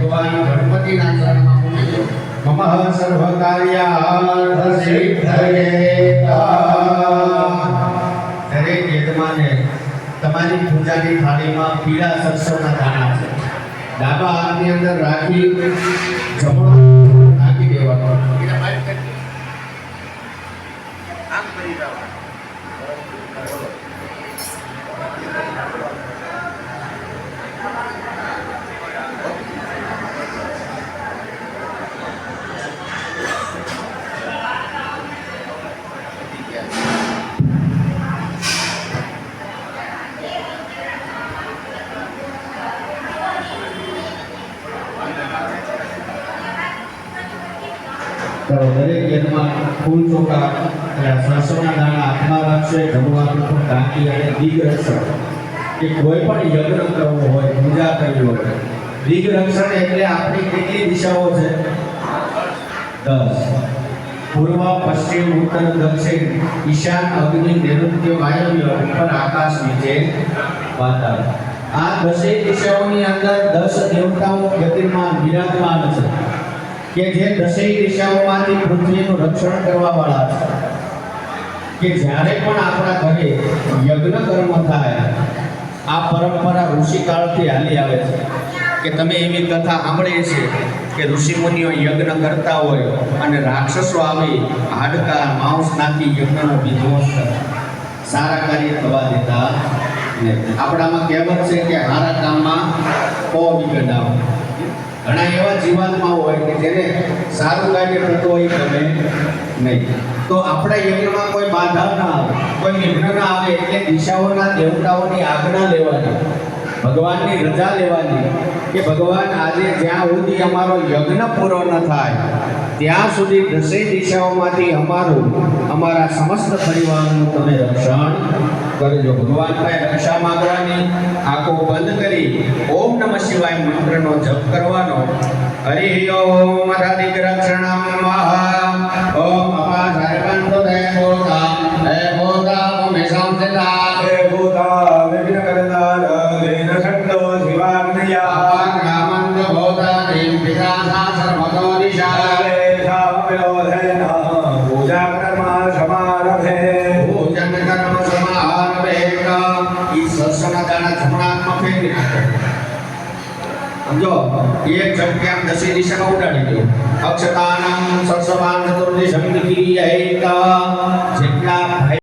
ભગવાન ગણપતિના ચરણમાં મમઃ સર્વ કાર્યાર્થ સિદ્ધયેત. તમારી પૂજાની થાળીમાં પીળા સરસવના દાણા છે. ડાબા હાથની અંદર રાખી જમણો તો દરેક યજમાન ફૂલ ચોખા અને સરસવના દાણા હાથમાં રાખશે ભગવાન ઉપર ઢાંકી અને દિગ્રક્ષણ કે કોઈ પણ યજ્ઞ કરવો હોય, પૂજા કરવી હોય દિગ્રક્ષણ એટલે આપણી કેટલી દિશાઓ છે? દસ. પૂર્વ, પશ્ચિમ, ઉત્તર, દક્ષિણ, ઈશાન, અગ્નિ, નૈઋત્ય, વાયવ્ય, ઉપર આકાશ, નીચે વાતાવરણ. આ દસેય દિશાઓની અંદર દસ દેવતાઓ ગતિમાન વિરાજમાન છે. કે જે દસેય દિશાઓમાંથી પૃથ્વીનું રક્ષણ કરવા વાળા છે. કે જ્યારે પણ આપણા ઘરે યજ્ઞ કર્મ થાય, આ પરંપરા ઋષિકાળથી હાલી આવે છે. કે તમે એવી કથા સાંભળીએ છે કે ઋષિમુનિઓ યજ્ઞ કરતા હોય અને રાક્ષસો આવી હાડકા, માંસ નાખી યજ્ઞનો વિધ્વંસ કરે. સારા કાર્ય થવા દેતા. આપણામાં કહેવત છે કે સારા કામમાં કો આવે ઘણા એવા જીવાતમાં હોય કે જેને સારું કાર્ય થતું હોય ગમે નહીં. તો આપણા યજ્ઞમાં કોઈ બાધા ના આવે, કોઈ વિઘ્ન ના આવે એટલે દિશાઓના દેવતાઓની આજ્ઞા લેવાની, ભગવાનની રજા લેવાની કે ભગવાન આજે જ્યાં સુધી અમારો યજ્ઞ પૂરો ન થાય, ત્યાં સુધી દસેય દિશાઓમાંથી અમારું, અમારા સમસ્ત પરિવારનું તમે રક્ષણ કરજો. ભગવાન પાસે રક્ષા માંગવાની આંખો બંધ કરી ઓમ નમઃ શિવાય મંત્રનો જપ કરવાનો. હરિ ઓમ અધિક રક્ષણમ ઓમ અપાધાય બંધો દે ભોગા હે ભોગા મેષામ સિદ્ધા હે દેન શક્તો શિવાગ્નયા. અપાગ્રામંત ભોગા દેવ પિતા સર્વતો પૂજા કર્મ સમારભે. ભોજન કર્મ સમારભેત ઈ સરસવના દાણા જમણા સમજો એક ઝટકે આમ દસી દિશામાં ઉડાડી દો. અક્ષતાનામ સરસમાન ચતુર્દિશમ ક્રિયૈતા જેટલા